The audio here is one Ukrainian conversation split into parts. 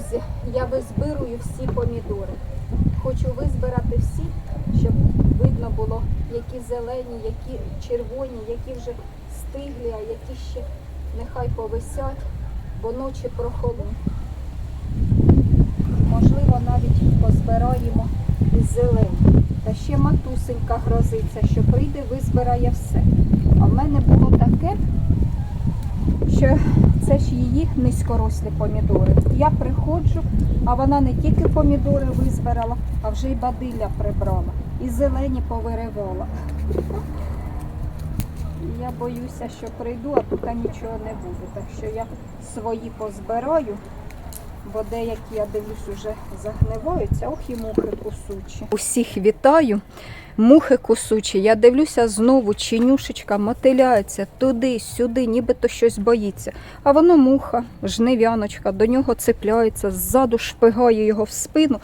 Друзі, я визбирую всі помідори. Хочу визбирати всі, щоб видно було, які зелені, які червоні, які вже стиглі, а які ще нехай повисять, бо ночі прохолодні. Можливо, навіть позбираємо і зелені. Та ще матусенька грозиться, що прийде, визбирає все. А в мене було таке, що це ж її низькорослі помідори. Я приходжу, а вона не тільки помідори визбирала, а вже й бадилля прибрала. І зелені повиривала. Я боюся, що прийду, а тут нічого не буде. Так що я свої позбираю, бо деякі, я дивлюсь, вже загниваються. Ох і мухи кусучі. Усіх вітаю. Мухи кусучі. Я дивлюся знову, чинюшечка мотиляється туди-сюди, нібито щось боїться. А воно муха, жнив'яночка, до нього цепляється, ззаду шпигає його в спину.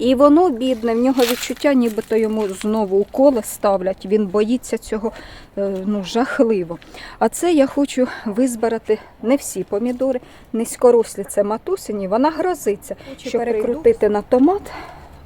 І воно, бідне, в нього відчуття, нібито йому знову уколи ставлять. Він боїться цього е, ну, жахливо. А це я хочу визбирати не всі помідори, низькорослі це матусині, вона грозиться, щоб перекрутити на томат.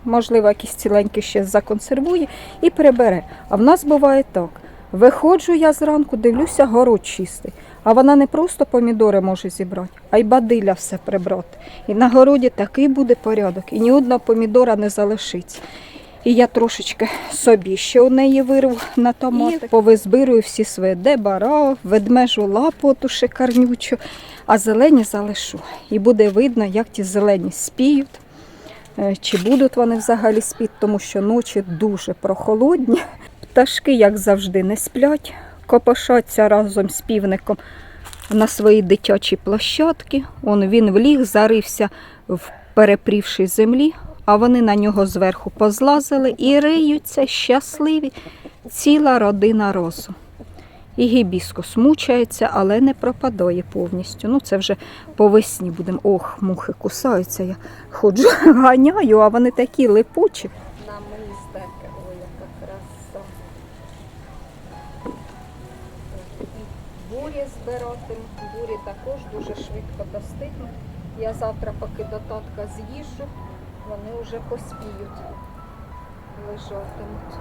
Можливо, якісь ціленькі ще законсервує і прибере. А в нас буває так. Виходжу я зранку, дивлюся, город чистий. А вона не просто помідори може зібрати, а й бадилля все прибрати. І на городі такий буде порядок, і ні одного помідора не залишиться. І я трошечки собі ще у неї вирву на томати. Повизбирую всі свої дебара, ведмежу лапу оту шикарнючу, а зелені залишу. І буде видно, як ті зелені спіють. Е, Чи будуть вони взагалі спіти, тому що ночі дуже прохолодні. Пташки, як завжди, не сплять, копошаться разом з півником на своїй дитячій площадці. Он він вліг, зарився в перепрівшій землі, а вони на нього зверху позлазили і риються щасливі. Ціла родина розу. І гібіскус мучається, але не пропадає повністю. Ну, це вже по весні будемо. Ох, мухи кусаються. Я ходжу, ганяю, а вони такі липучі. Збирати. Бурі також дуже швидко достигнуть. Я завтра, поки до татка з'їжджу, вони вже поспіють. Лежатимуть.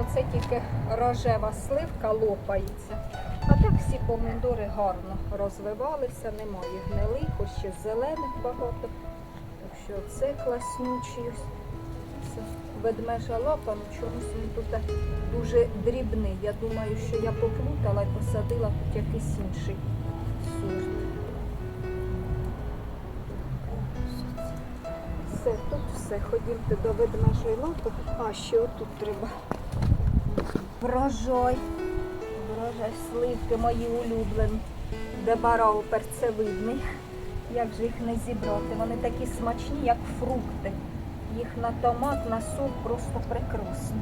Оце тільки рожева сливка лопається. А так всі помідори гарно розвивалися, немає гнилих, ще зелених багато. Так що це класнючий. Ось. Це ведмежа лапа, ну чомусь він тут дуже дрібний. Я думаю, що я поплутала і посадила тут якийсь інший сорт. Все, тут все. Ходімте до ведмежої лапи. А, ще отут треба. Врожай. Врожай сливки мої улюблені. Де барау перцевидний. Як же їх не зібрати? Вони такі смачні, як фрукти. Їх на томат, на суп просто прекрасно.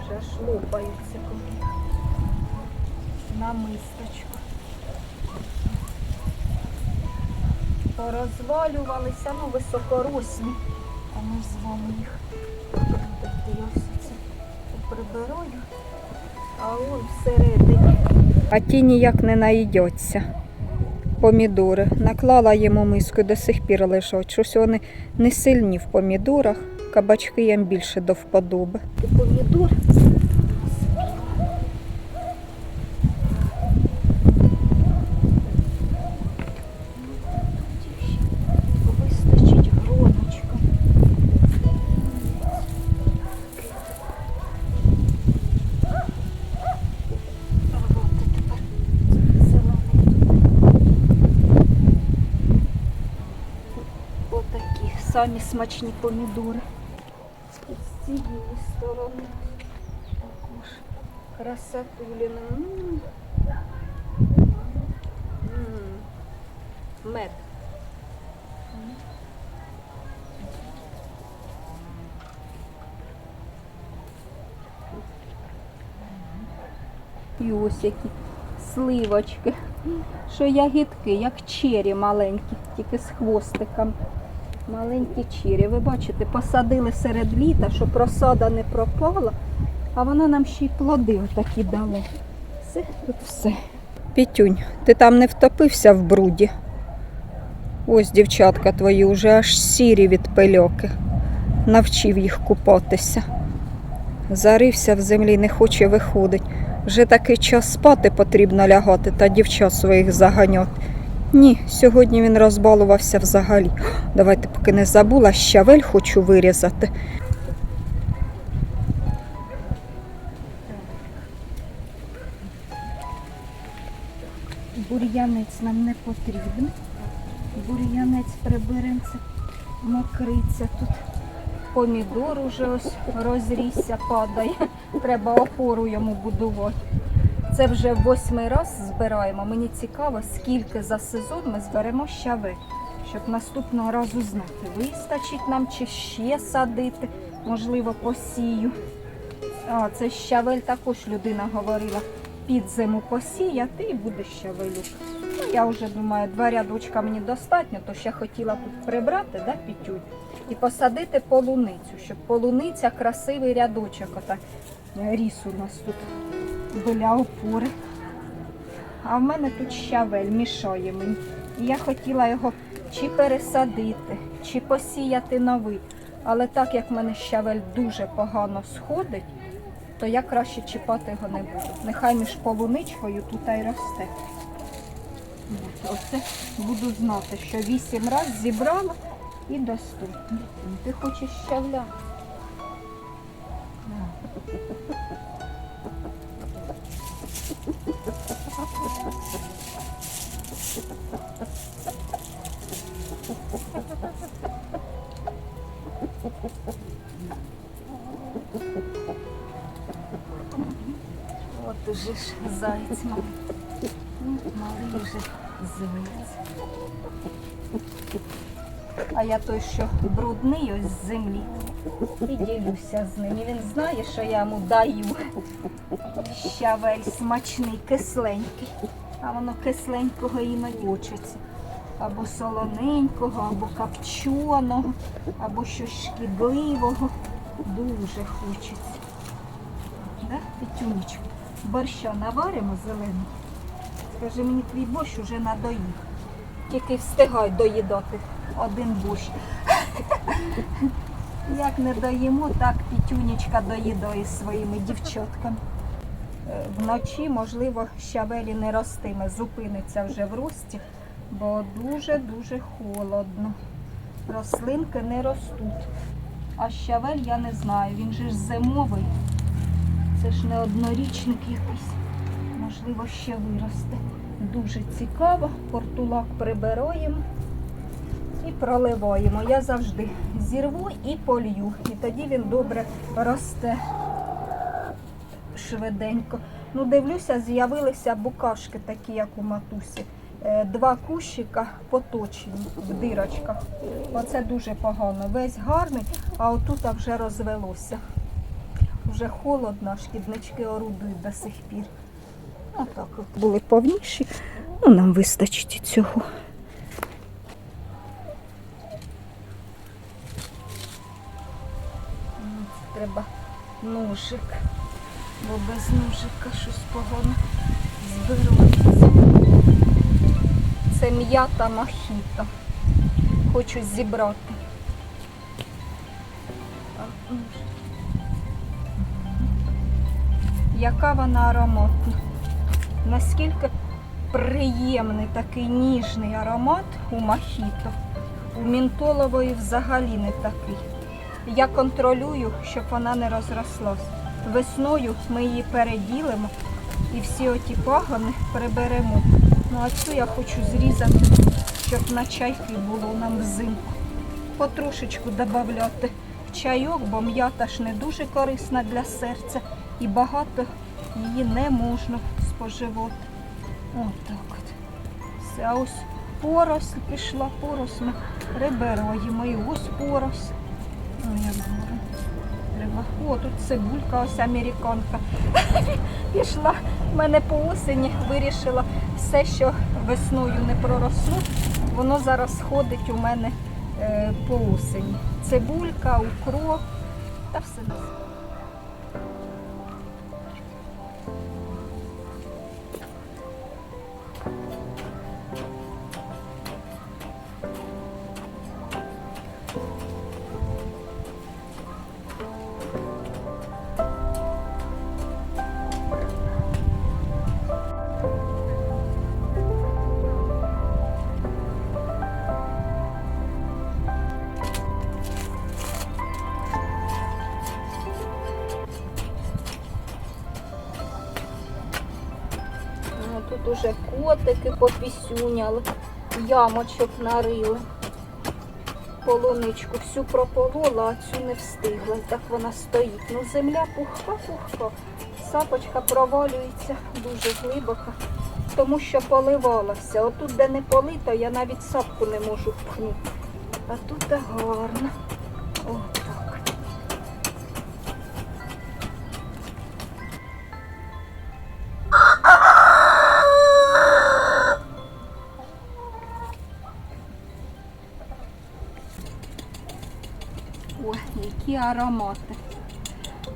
Вже аж лопаються. На мисточку. Порозвалювалися, ну високорослі. А ми з вами їх прибираю, а он всередині. А ті ніяк не наїдяться. Помідори. Наклала йому миску, до сих пір лежать. Щось вони не сильні в помідорах. Кабачки їм більше до вподоби. Помідор. Самі смачні помідори. З цієї сторони також красотуліна. Мед. І ось які сливочки. Що ягідки, як чері маленькі, тільки з хвостиком. Маленькі чері. Ви бачите, посадили серед літа, щоб розсада не пропала, а вона нам ще й плоди отакі дала. Все, тут все. Пітюнь, ти там не втопився в бруді? Ось дівчатка твої уже аж сірі від пильоки. Навчив їх купатися. Зарився в землі, не хоче виходить. Вже такий час спати потрібно лягати та дівчат своїх заганяти. Ні, сьогодні він розбалувався взагалі. Давайте, поки не забула, щавель хочу вирізати. Бур'янець нам не потрібен. Бур'янець приберемо, це мокриця тут. Помідор уже ось розрісся, падає. Треба опору йому будувати. Це вже восьмий раз збираємо. Мені цікаво, скільки за сезон ми зберемо щави, щоб наступного разу знати, вистачить нам чи ще садити, можливо, посію. А, це щавель також людина говорила. Під зиму посіяти і буде щавелюк. Ну, я вже думаю, два рядочка мені достатньо, то ще хотіла тут прибрати, да, пітюнь, і посадити полуницю, щоб полуниця красивий рядочок отак е, ріс у нас тут біля опори. А в мене тут щавель мішає мені. І я хотіла його чи пересадити, чи посіяти новий. Але так як в мене щавель дуже погано сходить, то я краще чіпати його не буду. Нехай між полуничкою тут і росте. Оце буду знати, що вісім разів зібрала і доступно. Ти хочеш щавля? Заяць. А я той, що брудний ось з землі. І ділюся з ним. І він знає, що я йому даю. Щавель смачний, кисленький. А воно кисленького іноді хочеться. Або солоненького, або копченого, або щось шкідливого. Дуже хочеться. Да, Петюнечка? Борща наваримо зеленого. Скажи мені, твій борщ уже надоїв. Тільки встигай доїдати один борщ. Як не доїмо, так Пітюнечка доїдає своїми дівчатками. Е, Вночі, можливо, щавелі не ростиме, зупиниться вже в рості, бо дуже-дуже холодно. Рослинки не ростуть. А щавель я не знаю, він же ж зимовий. Це ж не однорічник якийсь. Можливо, ще виросте. Дуже цікаво. Портулак прибираємо і проливаємо. Я завжди зірву і полью. І тоді він добре росте швиденько. Ну, дивлюся, з'явилися букашки такі, як у матусі. Е, Два кущика поточені в дирочках. Оце дуже погано. Весь гарний, а отут вже розвелося. Вже холодно, шкіднички орудують до сих пір. Отак от були повніші. Ну, нам вистачить і цього. Треба ножик, бо без ножика щось погано збирається. Це м'ята мохіто. Хочу зібрати. Яка вона ароматна. Наскільки приємний такий ніжний аромат у мохіто. У мінтолової взагалі не такий. Я контролюю, щоб вона не розрослась. Весною ми її переділимо і всі оті пагони приберемо. Ну а цю я хочу зрізати, щоб на чайки було нам взимку. Потрошечку додати в чайок, бо м'ята ж не дуже корисна для серця і багато її не можна споживати. Ось так от. Все, а ось поросль пішла, поросль ми прибираємо. І ось поросль. Ой, як гарно. Треба. О, тут цибулька, ось американка. Пішла. В мене по осені вирішила все, що весною не проросло, воно зараз ходить у мене е, по осені. Цибулька, укроп та все котики попісюняли, ямочок нарили. Полуничку всю прополола, а цю не встигла. Так вона стоїть. Ну, земля пухка-пухка. Сапочка провалюється дуже глибоко, тому що поливалася. Отут, де не полито, я навіть сапку не можу впхнути. А тут гарно. Отак. Аромати.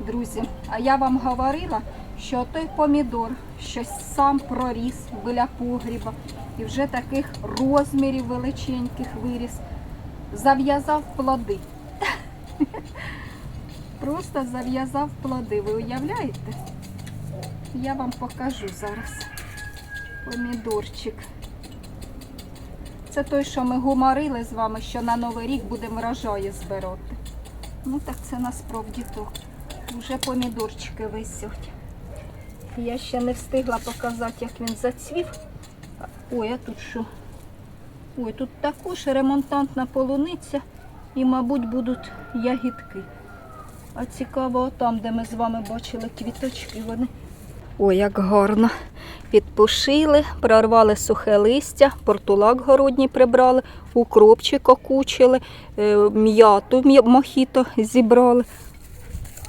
Друзі, а я вам говорила, що той помідор щось сам проріс біля погріба і вже таких розмірів величеньких виріс. Зав'язав плоди. Просто зав'язав плоди. Ви уявляєте? Я вам покажу зараз. Помідорчик. Це той, що ми гуморили з вами, що на Новий рік будемо врожаї збирати. Ну так це насправді то. Вже помідорчики висять. Я ще не встигла показати, як він зацвів. Ой, а тут що? Ой, тут також ремонтантна полуниця і, мабуть, будуть ягідки. А цікаво, там, де ми з вами бачили квіточки, вони. Ой, як гарно. Підпушили, прорвали сухе листя, портулак городній прибрали, укропчик окучили, е, м'яту мохіто зібрали.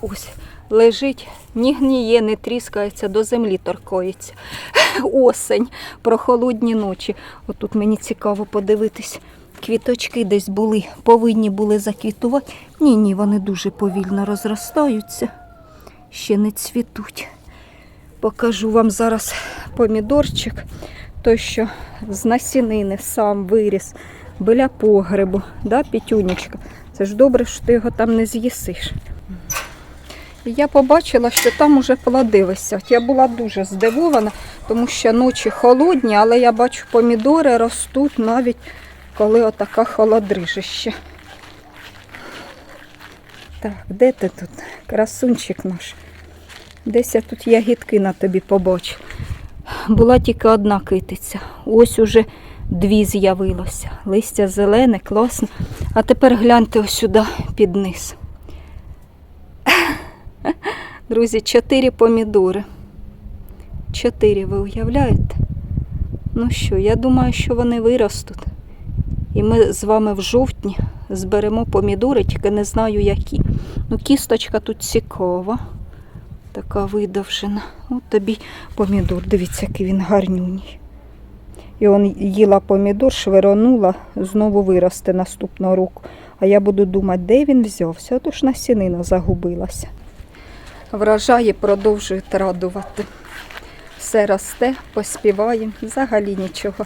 Ось лежить, ні гніє, не тріскається, до землі торкається. Осень, прохолодні ночі. Отут мені цікаво подивитись. Квіточки десь були, повинні були заквітувати. Ні, ні, вони дуже повільно розростаються, ще не цвітуть. Покажу вам зараз помідорчик, той, що з насінини сам виріс біля погребу, да, пітюнечка. Це ж добре, що ти його там не з'їсиш. Я побачила, що там уже плоди висять. Я була дуже здивована, тому що ночі холодні, але я бачу, помідори ростуть навіть коли отака холодрижище. Так, де ти тут? Красунчик наш. Десь я тут ягідки на тобі побачу. Була тільки одна китиця. Ось уже дві з'явилося. Листя зелене, класне. А тепер гляньте ось сюди під низ. Друзі, чотири помідори. Чотири, ви уявляєте? Ну що, я думаю, що вони виростуть. І ми з вами в жовтні зберемо помідори, тільки не знаю які. Ну, кісточка тут цікава. Така видовжена. От тобі помідор. Дивіться, який він гарнюній. І он їла помідор, швиронула, знову виросте наступного року. А я буду думати, де він взявся. Отож насінина загубилася. Врожаї продовжують радувати. Все росте, поспіває, взагалі нічого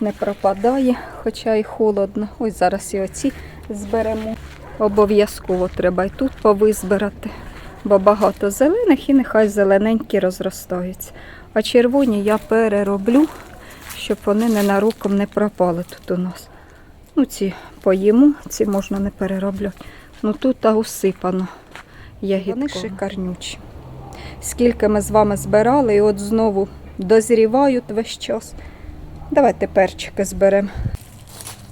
не пропадає, хоча й холодно. Ось зараз і оці зберемо. Обов'язково треба і тут повизбирати, бо багато зелених і нехай зелененькі розростаються. А червоні я перероблю, щоб вони ненароком не пропали тут у нас. Ну, ці поїмо, ці можна не переробляти. Ну тут та усипано ягідками. Вони шикарнючі. Скільки ми з вами збирали, і от знову дозрівають весь час. Давайте перчики зберемо.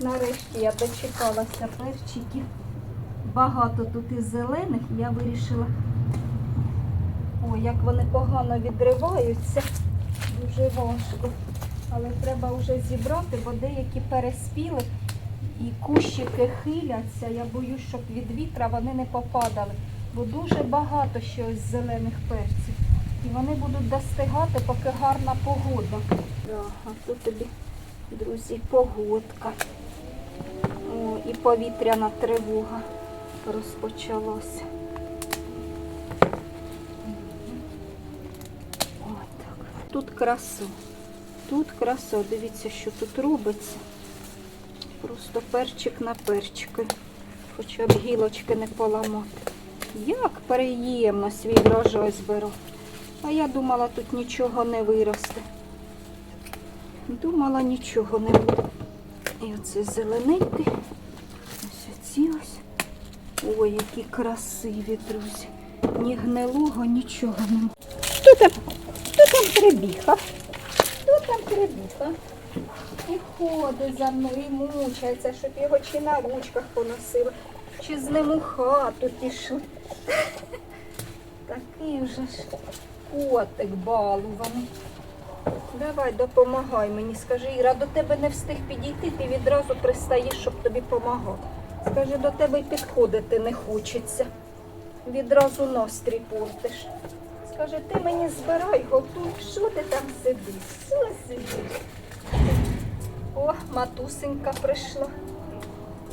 Нарешті я дочекалася перчиків. Багато тут із зелених, я вирішила. Ой, як вони погано відриваються, дуже важко. Але треба вже зібрати, бо деякі переспіли і кущики хиляться. Я боюсь, щоб від вітра вони не попадали. Бо дуже багато ще ось зелених перців. І вони будуть достигати, поки гарна погода. А тут тобі, друзі, погодка. О, і повітряна тривога розпочалася. Отак. Тут красо. Тут красо. Дивіться, що тут робиться. Просто перчик на перчики. Хоча б гілочки не поламати. Як приємно свій врожай зберу. А я думала, тут нічого не виросте. Думала, нічого не буде. І оце зелененький. Ой, які красиві, друзі. Ні гнилого, нічого нема. Хто там? Хто там прибіг? а? Хто там крибуха? І ходить за мною, і мучається, щоб його чи на ручках поносили, чи з ним у хату пішли. Такий вже ж котик балуваний. Давай, допомагай мені. Скажи, Іра, до тебе не встиг підійти, ти відразу пристаєш, щоб тобі помагав. Скажи, до тебе й підходити не хочеться. Відразу настрій портиш. Скажи, ти мені збирай, готуй, що ти там сидиш? Що сидиш? О, матусенька прийшла.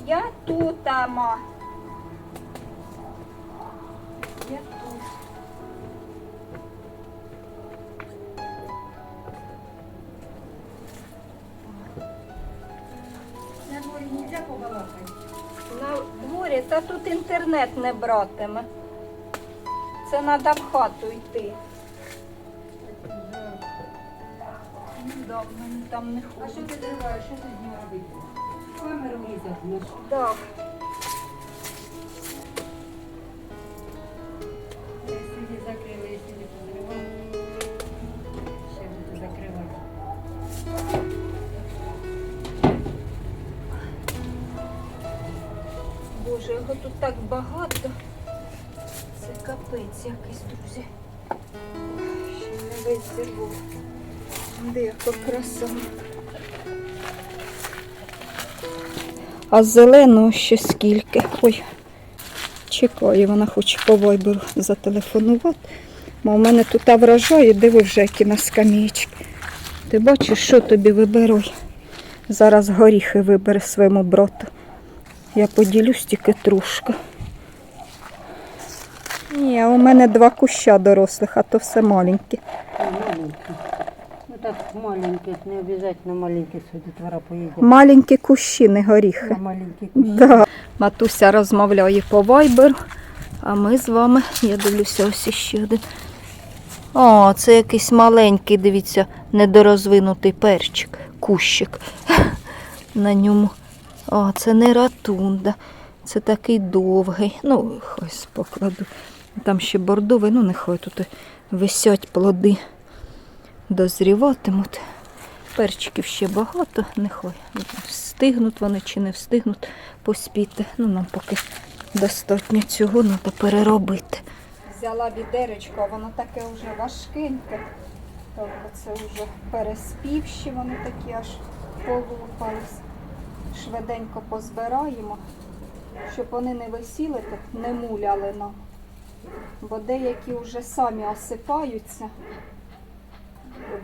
Я тут, ама. Та тут інтернет не братиме. Це треба в хату йти. Ну, да, в там не А що ти триваєш? Що ти з ним робити? Камеру врізати нашу. Так. Його тут так багато. Це капець якийсь, друзі. Ще не весь зірвав. Де яка краса. А зеленого ще скільки. Ой, чекаю, вона хоче по вайберу зателефонувати. Бо у мене тут вражає, диви вже які на скам'ячки. Ти бачиш, що тобі вибирай. Зараз горіхи вибере своєму брату. Я поділюсь тільки трошки. Ні, у мене два куща дорослих, а то все маленькі. Маленький. Ну так маленький, не обов'язково маленький сюди твора поїде. Маленькі кущі, не горіхи. Кущ. Да. Матуся розмовляє по вайберу, а ми з вами, я дивлюся, ось іще один. О, це якийсь маленький, дивіться, недорозвинутий перчик, кущик. На ньому. О, це не ратунда. Це такий довгий. Ну, хай покладу. Там ще бордовий, ну нехай тут висять плоди. Дозріватимуть. Перчиків ще багато, нехай встигнуть вони чи не встигнуть поспіти. Ну, нам поки достатньо цього треба переробити. Взяла відеречко, а воно таке вже важкеньке. Тобто це вже переспівші, вони такі аж полупались. Швиденько позбираємо, щоб вони не висіли, так не муляли нам. Бо деякі вже самі осипаються.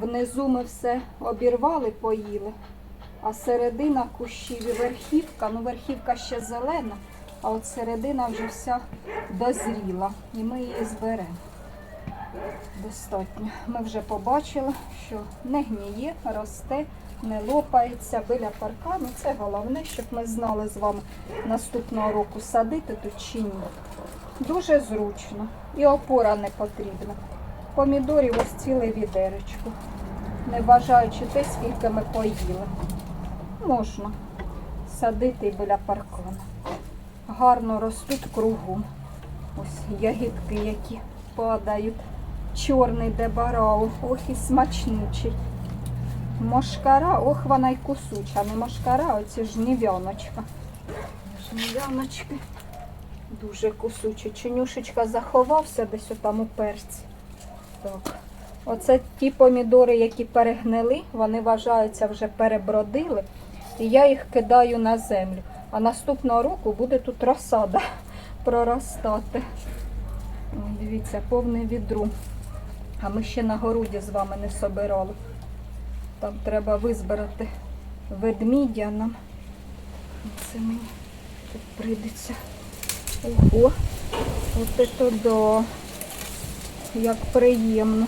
Внизу ми все обірвали, поїли, а середина кущів і верхівка, ну верхівка ще зелена, а от середина вже вся дозріла і ми її зберемо. Достатньо. Ми вже побачили, що не гніє, росте, не лопається біля паркану. Це головне, щоб ми знали з вами наступного року садити тут чи ні. Дуже зручно і опора не потрібна. Помідорів ось ціле відеречко. Не бажаючи те, скільки ми поїли. Можна садити біля паркану. Гарно ростуть кругом. Ось ягідки, які падають. Чорний дебарау, ох і смачнючий. Мошкара, ох вона й кусуча, не мошкара, а оці жнів'яночка. Жнів'яночки дуже кусучі. Чинюшечка заховався десь отам у перці. Так. Оце ті помідори, які перегнили, вони вважаються вже перебродили. І я їх кидаю на землю. А наступного року буде тут розсада проростати. Дивіться, повне відру. А ми ще на городі з вами не собирали. Там треба визбирати ведмідя нам. Це мені тут прийдеться. Ого, от це да. Як приємно.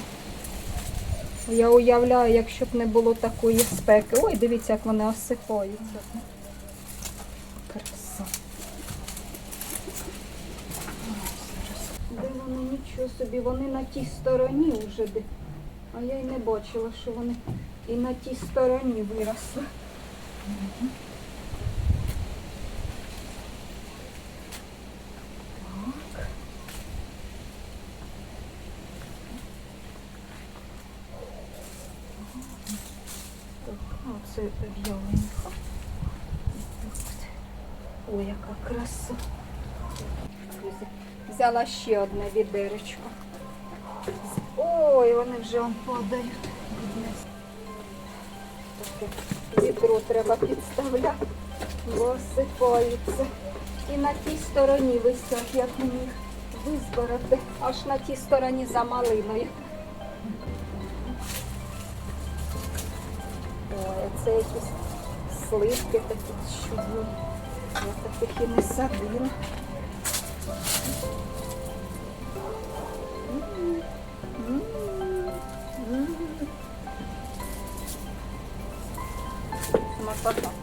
Я уявляю, якщо б не було такої спеки. Ой, дивіться, як вони осипаються. Краса. Де вони нічого собі, вони на тій стороні вже. А я й не бачила, що вони і на тій стороні виросли. це в'яленька. Ой, яка краса. Взяла ще одне відеречко. Ой, вони вже он падають. Таке Відро треба підставляти, бо. І на тій стороні висять, як мені визбирати, аж на тій стороні за малиною. Ой, це якісь сливки такі чудні. Я таких і не садила. Uma foto.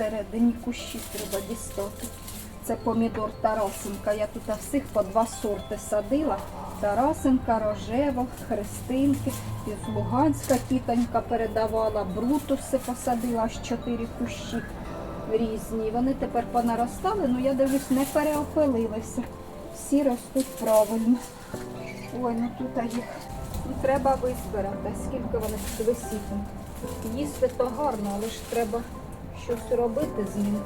Всередині кущі треба дістати. Це помідор Тарасенка. Я тут всіх по два сорти садила. Тарасенка, рожева, христинки. Із Луганська тітонька передавала, брутуси посадила, аж чотири кущі різні. Вони тепер понаростали, але я дивлюсь, не переопилилися. Всі ростуть правильно. Ой, ну тут їх ну, треба визбирати. Скільки вони висітимуть. Їсти то гарно, але ж треба щось робити з ним.